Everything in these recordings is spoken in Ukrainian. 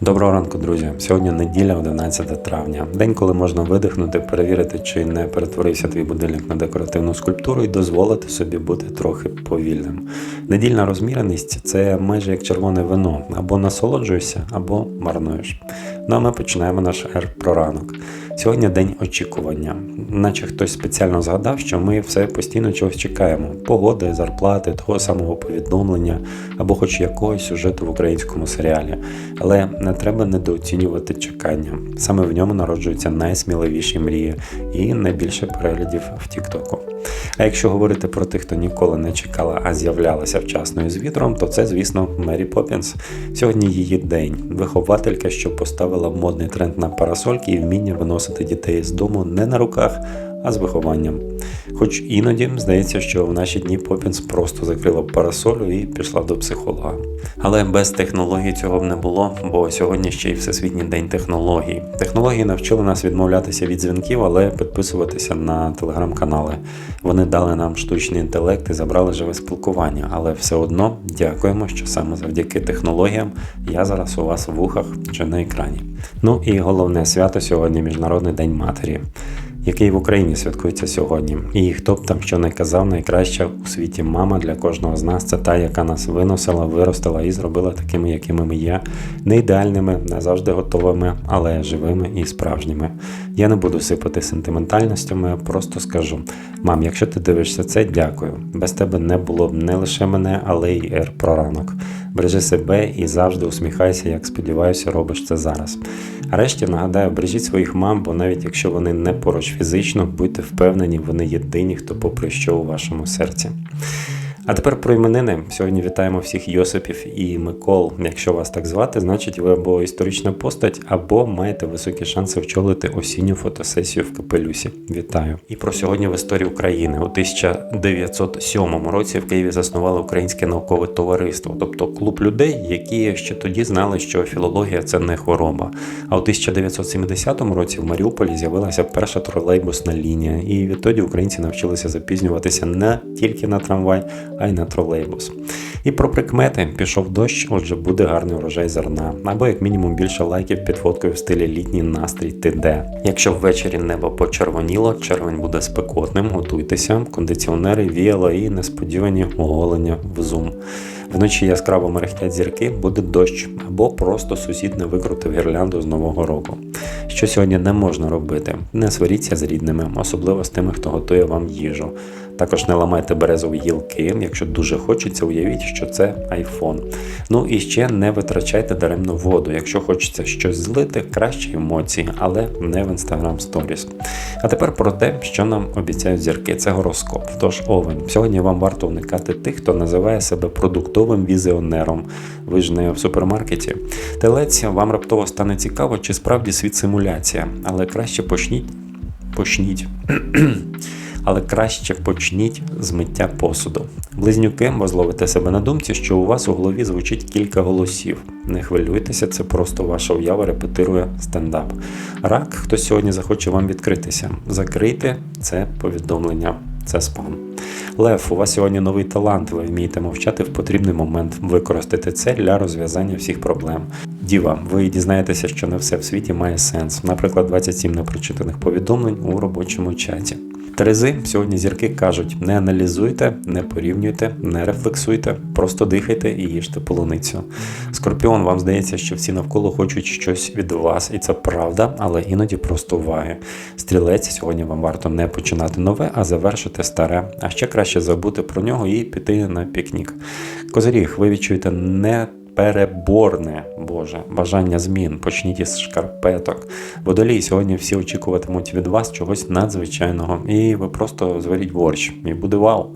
Доброго ранку, друзі. Сьогодні неділя, 11 травня. День, коли можна видихнути, перевірити, чи не перетворився твій будильник на декоративну скульптуру і дозволити собі бути трохи повільним. Недільна розміреність це майже як червоне вино. Або насолоджуєшся, або марнуєш. Ну а ми починаємо наш ер про ранок. Сьогодні день очікування, наче хтось спеціально згадав, що ми все постійно чогось чекаємо: погоди, зарплати, того самого повідомлення або хоч якогось сюжету в українському серіалі. Але не треба недооцінювати чекання. Саме в ньому народжуються найсміливіші мрії і найбільше переглядів в Тіктоку. А якщо говорити про тих, хто ніколи не чекала, а з'являлася вчасною з вітром, то це, звісно, Мері Поппінс. Сьогодні її день. Вихователька, що поставила модний тренд на парасольки і вміння виносити дітей з дому не на руках, а з вихованням. Хоч іноді здається, що в наші дні Поппінс просто закрила парасолю і пішла до психолога. Але без технологій цього б не було, бо сьогодні ще й Всесвітній день технологій. Технології навчили нас відмовлятися від дзвінків, але підписуватися на телеграм-канали. Вони дали нам штучний інтелект і забрали живе спілкування, але все одно дякуємо, що саме завдяки технологіям я зараз у вас в вухах чи на екрані. Ну і головне свято сьогодні Міжнародний день матері який в Україні святкується сьогодні. І хто б там що не казав, найкраща у світі мама для кожного з нас це та, яка нас виносила, виростила і зробила такими, якими ми є, не ідеальними, не завжди готовими, але живими і справжніми. Я не буду сипати сентиментальностями, просто скажу: мам, якщо ти дивишся це, дякую. Без тебе не було б не лише мене, але й ер про ранок. Бережи себе і завжди усміхайся, як сподіваюся, робиш це зараз. А решті нагадаю, бережіть своїх мам, бо навіть якщо вони не поруч фізично, будьте впевнені, вони єдині, хто попри що у вашому серці. А тепер про іменини. Сьогодні вітаємо всіх Йосипів і Микол. Якщо вас так звати, значить ви або історична постать, або маєте високі шанси вчолити осінню фотосесію в капелюсі. Вітаю! І про сьогодні в історії України. У 1907 році в Києві заснували Українське наукове товариство, тобто клуб людей, які ще тоді знали, що філологія це не хвороба. А у 1970 році в Маріуполі з'явилася перша тролейбусна лінія, і відтоді українці навчилися запізнюватися не тільки на трамвай а й на тролейбус. І про прикмети пішов дощ, отже, буде гарний урожай зерна, або як мінімум більше лайків під фоткою в стилі літній настрій ти де. Якщо ввечері небо почервоніло, червень буде спекотним, готуйтеся, кондиціонери віяло і несподівані оголення в зум. Вночі яскраво мерехтять зірки, буде дощ, або просто сусід не викрутив гірлянду з нового року. Що сьогодні не можна робити? Не сваріться з рідними, особливо з тими, хто готує вам їжу. Також не ламайте березові гілки, якщо дуже хочеться, уявіть, що це айфон. Ну і ще не витрачайте даремно воду. Якщо хочеться щось злити, краще емоції, але не в Instagram Stories. А тепер про те, що нам обіцяють зірки. Це гороскоп. Тож овен. Сьогодні вам варто уникати тих, хто називає себе продуктовим візіонером. Ви ж не в супермаркеті. Телець вам раптово стане цікаво, чи справді світ симуляція, але краще почніть. Почніть. але краще почніть з миття посуду. Близнюки, ви зловите себе на думці, що у вас у голові звучить кілька голосів. Не хвилюйтеся, це просто ваша уява репетирує стендап. Рак, хто сьогодні захоче вам відкритися. Закрийте це повідомлення, це спам. Лев, у вас сьогодні новий талант, ви вмієте мовчати в потрібний момент. Використайте це для розв'язання всіх проблем. Діва, ви дізнаєтеся, що не все в світі має сенс. Наприклад, 27 непрочитаних повідомлень у робочому чаті. Терези сьогодні зірки кажуть: не аналізуйте, не порівнюйте, не рефлексуйте, просто дихайте і їжте полуницю. Скорпіон, вам здається, що всі навколо хочуть щось від вас, і це правда, але іноді просто уваги. Стрілець сьогодні вам варто не починати нове, а завершити старе. А ще краще забути про нього і піти на пікнік. Козиріг, ви відчуєте не переборне Боже бажання змін. Почніть із шкарпеток. Водолій сьогодні всі очікуватимуть від вас чогось надзвичайного, і ви просто зваріть борщ, і буде вау.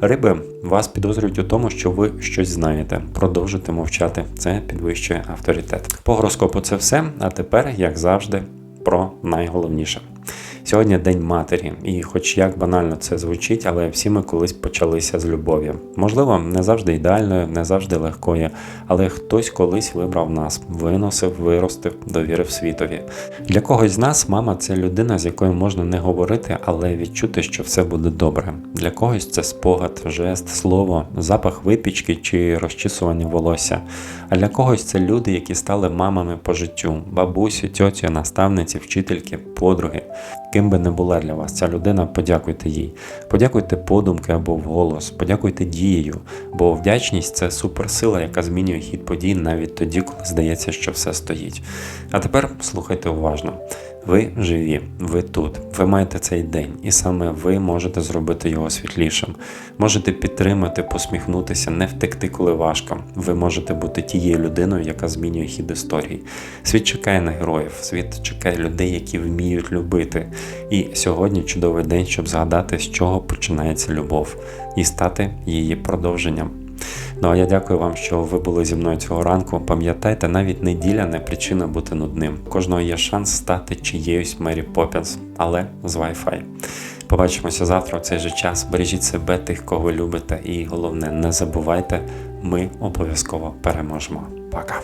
Риби вас підозрюють у тому, що ви щось знаєте. Продовжуйте мовчати. Це підвищує авторитет. По гороскопу це все. А тепер, як завжди, про найголовніше. Сьогодні День матері, і хоч як банально це звучить, але всі ми колись почалися з любові. Можливо, не завжди ідеальною, не завжди легкою, але хтось колись вибрав нас, виносив, виростив, довірив світові. Для когось з нас мама це людина, з якою можна не говорити, але відчути, що все буде добре. Для когось це спогад, жест, слово, запах випічки чи розчісування волосся. А для когось це люди, які стали мамами по життю: бабусі, тьоті, наставниці, вчительки, подруги. Ким би не була для вас ця людина, подякуйте їй. Подякуйте подумки або вголос, подякуйте дією, бо вдячність це суперсила, яка змінює хід подій навіть тоді, коли здається, що все стоїть. А тепер слухайте уважно. Ви живі, ви тут, ви маєте цей день, і саме ви можете зробити його світлішим. Можете підтримати, посміхнутися, не втекти, коли важко. Ви можете бути тією людиною, яка змінює хід історії. Світ чекає на героїв, світ чекає людей, які вміють любити. І сьогодні чудовий день, щоб згадати, з чого починається любов, і стати її продовженням. Ну а я дякую вам, що ви були зі мною цього ранку. Пам'ятайте, навіть неділя не причина бути нудним. Кожного є шанс стати чиєюсь Мері Поппінс, але з Wi-Fi. Побачимося завтра в цей же час. Бережіть себе, тих, кого любите, і головне, не забувайте, ми обов'язково переможемо. Пока.